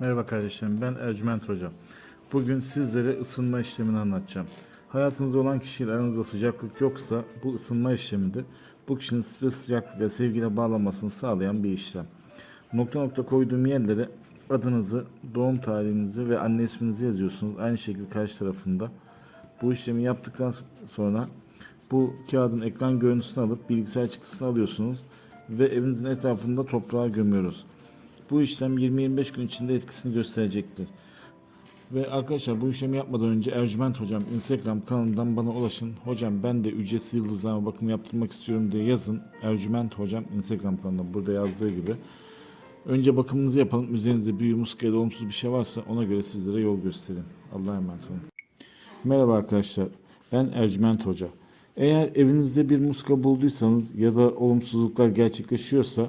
Merhaba kardeşlerim, ben Ercüment Hocam. Bugün sizlere ısınma işlemini anlatacağım. Hayatınızda olan kişiyle aranızda sıcaklık yoksa bu ısınma işlemidir. Bu kişinin size sıcaklık ve sevgiyle bağlanmasını sağlayan bir işlem. Nokta nokta koyduğum yerlere adınızı, doğum tarihinizi ve anne isminizi yazıyorsunuz. Aynı şekilde karşı tarafında. Bu işlemi yaptıktan sonra bu kağıdın ekran görüntüsünü alıp bilgisayar çıktısını alıyorsunuz ve evinizin etrafında toprağa gömüyoruz. Bu işlem 20-25 gün içinde etkisini gösterecektir. Ve arkadaşlar bu işlemi yapmadan önce Ercüment Hocam Instagram kanalından bana ulaşın. Hocam ben de ücretsiz yıldızlama bakımı yaptırmak istiyorum diye yazın. Ercüment Hocam Instagram kanalında burada yazdığı gibi. Önce bakımınızı yapalım. Üzerinizde büyü, muska ya da olumsuz bir şey varsa ona göre sizlere yol gösterin. Allah'a emanet olun. Merhaba arkadaşlar. Ben Ercüment Hoca. Eğer evinizde bir muska bulduysanız ya da olumsuzluklar gerçekleşiyorsa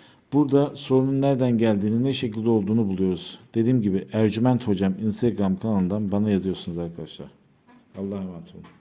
Burada sorunun nereden geldiğini, ne şekilde olduğunu buluyoruz. Dediğim gibi Ercüment Hocam Instagram kanalından bana yazıyorsunuz arkadaşlar. Allah'a emanet olun.